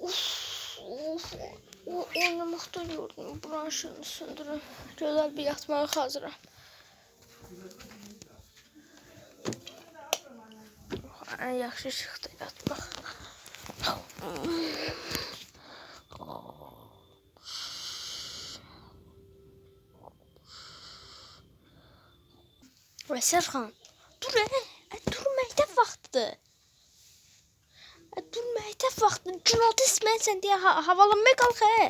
Uf, uf. O oynamakta gördüm. Branşını söndürün. Güzel bir yatmağa hazıram. En yaxşı çıxdı yatmaq. Və Serxan, dur e, e, dur məktəb vaxtıdır. E, məktəb vaxtı, günorta isməyəsən deyə ha havalanmaya qalx e.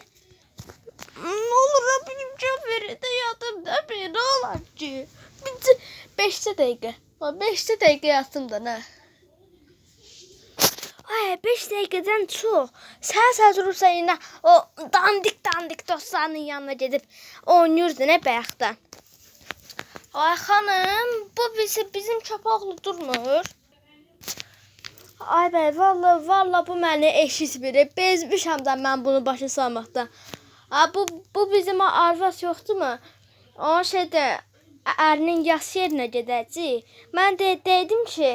Ne olur Rabbim cevap verin de da bir ne olur ki. Bitti. Beşte dakika. Beşte dakika yattım da ne? Ay beş dakikadan çok. Sen sen durursan yine o dandik dandik dostlarının yanına gidip oynuyordun hep ayaktan. Ay hanım bu bizi bizim çapaqlı durmur. Ay bəy, valla valla bu məni eşitmir. Bezmişəm də mən bunu başa salmaqdan. Ha bu bu bizim arvas yoxdur mu? O şeydə ərinin yas yerinə gedəcək. Mən də dedim ki,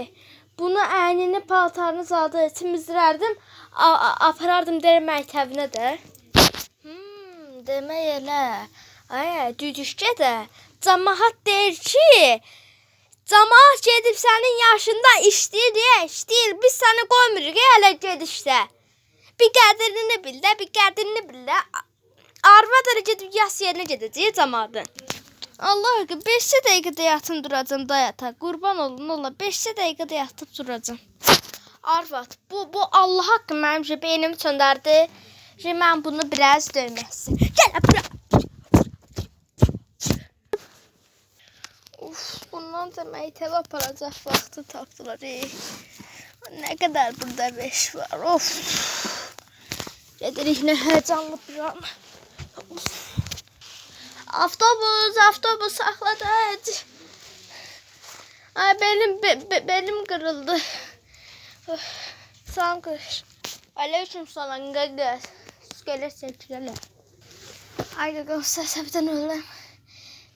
bunu əynini, paltarını zalda a- a- aparardım der məktəbinə də. Hmm, demək elə. Ay, düdüşkə də cəmaət deyir ki, cəmaət gedib sənin yaşında işləyir işləyir. Biz səni qoymuruq hələ gedişdə. Bir qədrini bil də, bir qədrini bil də. Arvad elə gedib yas yerinə gedəcək cəmaatın. Allah haqqı 5 dəqiqədə yatım duracam da yata. Qurban olun ola 5 dəqiqədə yatıb duracam. Arvad, bu bu Allah haqqı mənim beynimi söndərdi. Ki mən bunu biraz istəyirəm. Gəl bura. Uf, bundan da məktəbə aparacaq vaxtı tapdılar. ey. Nə qədər burada 5 var. Of. Gedirik nə həyəcanlı bir an. Avtobus, avtobus saxladı. Ay benim be, be- belim kırıldı. Öf, Salam kır. Aleyküm salam gaga. Gelirsin gel. Ay gaga səsəbdən ölürəm.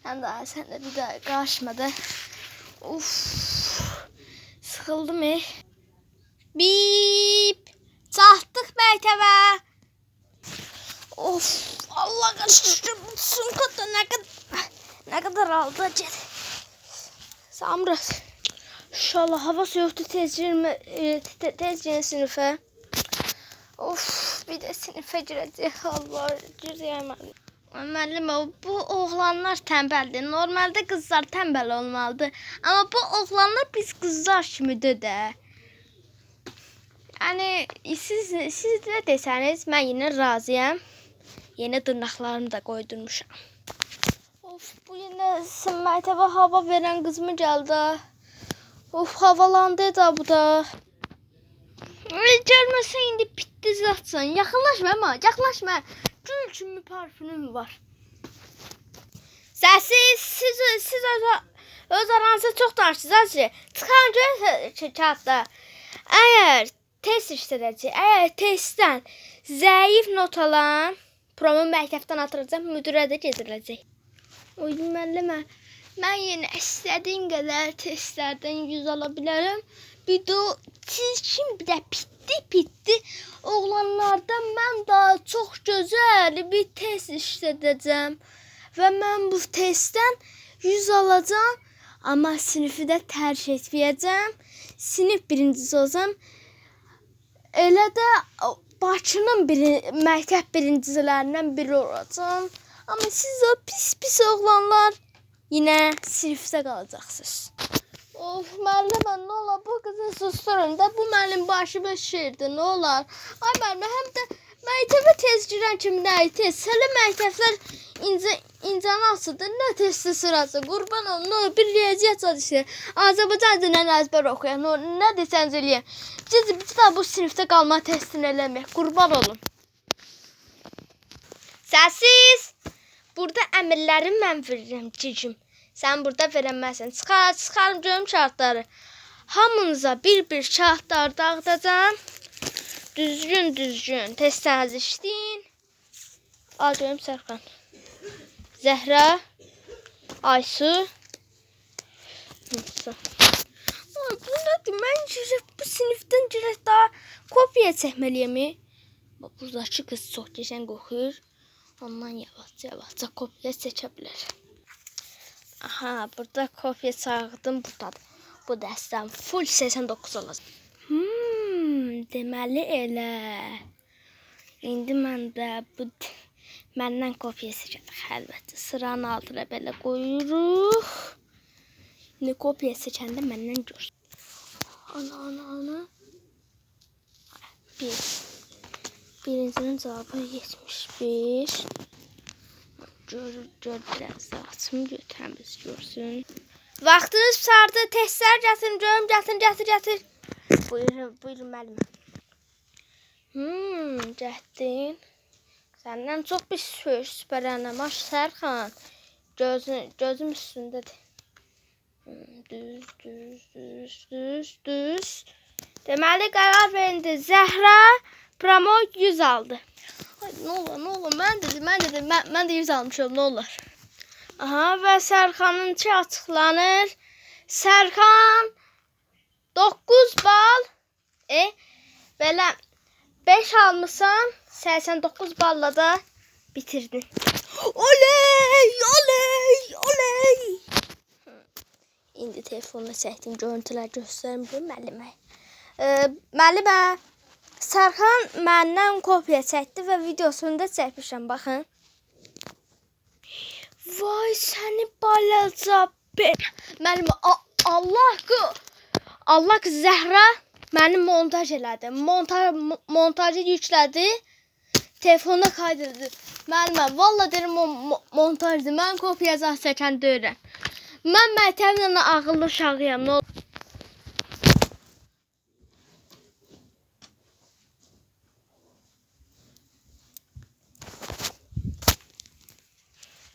Sən daha də bir daha qarışmadı. Uf. Sıxıldım ey. Bip. Çatdıq məktəbə. Of Allah kaçtım. Sumkada ne kadar ne kadar aldı acaba. Samrat. İnşallah hava soğuktu tez girme e, te- tez girin sınıfa. Of bir de sınıfa girecek Allah giremem. O bu oğlanlar tembeldir. Normalde kızlar tembel olmalıdır. Ama bu oğlanlar biz kızlar kimidir de. Yani siz siz ne deseniz ben yine razıyam. Yeni tırnaklarımı da koydurmuşam. Of bu yine Mertebe hava veren kız mı geldi? Of havalandı da bu da. Gelmesin indi bitti zaten. Yakınlaşma ama yaklaşma. Gül kimi parfümüm var. Sessiz siz siz öz, aranızda çok danışırsınız göz kağıtda. Eğer test işlədəcək, əgər testdən zəif not alan promu məktəbdən atılacaq, müdirə də gediriləcək. Oy müəllimə, mən yenə istədiyim qədər testlərdən 100 ala bilərəm. Bir də siz kim bir də pitdi, pitdi. Oğlanlardan mən daha çox gözəl bir test işlədəcəm və mən bu testdən 100 alacağam, amma sinifi də tərk etməyəcəm. Sinif birincisi olacam. Elə də Bakının biri, məktəb birincilərindən biri olacağam. Amma siz o pis pis oğlanlar yenə sinifdə qalacaqsınız. Of müəllimə, nə olar bu qızı susturun da bu mənim başıma şişirdi, nə olar? Ay müəllimə, həm də məktəbə tez girən kimi nə tez? Hələ məktəblər incə incəni asıdır, nə testi sırası? Qurban olum, nə bir riyaziyyat çalışır. Azərbaycan dilini əzbər oxuyan, nə, nə desəniz eləyin. Siz bir daha bu sinifdə qalma testini eləmək. Qurban olun. Səssiz. Burada əmrləri mən verirəm cicim. Sən burada verəməzsən. Çıxar, çıxarım kağıtları. Hamınıza bir-bir kağıtlar dağıdacağam. Düzgün düzgün testlərinizi işləyin. Al görüm Sərxan. Zəhra, Aysu. Neyse. Ay, bu nədir? Mən girək bu sinifdən girək daha kopya çəkməliyəm. Bax, buradakı qız çox qəşəng oxuyur. Ondan yavaş-yavaşca kopya seçə bilər. Aha, burada kopya çağırdım burdadır. Bu dəstəm full 89 olacaq. Hmm, deməli elə. İndi mən də bu məndən kopya seçəcək əlbəttə. Sıranın altına belə qoyuruq. İndi kopya seçəndə məndən görsün. Ana, ana, ana. Bir. Birincinin cevabı 71. Gör, gör biraz da açım götürəmiz görsün. Vaxtınız sardı, testlər gətirin, görüm, gətirin, gətir, gətir. Buyurun, buyurun müəllimə. Hmm, gətirin. Səndən çox bir söz süpərənəm, aş Sərxan. Gözün, gözüm üstündədir. Hmm, düz, düz, düz, düz, düz. Deməli qərar verildi. Zəhra promo 100 aldı. Ay, nə olur, nə olur? Mən dedim, mən dedim, mən, mən də 100 almışam, nə olur? Aha, və Sərxanınki açıqlanır. Sərxan 9 bal. E, belə 5 almısan, 89 balla da bitirdin. Oley! Oley! Oley! İndi telefonla çəkdiyim görüntülər göstərmirəm müəllimə. E, müəllimə, Sərxan məndən kopya çəkdi və videosunu da çəkmişəm, baxın. Vay səni balaca be. Müəllimə, a- Allah qı Allah qı Zəhra məni montaj elədi. Montaj mo- montajı yüklədi. Telefonuna kaydetdi. Müəllimə, valla deyirəm o mo- montajdır. Mən kopya zah çəkən deyirəm. Mən məktəblə ağıllı uşağıyam. Nə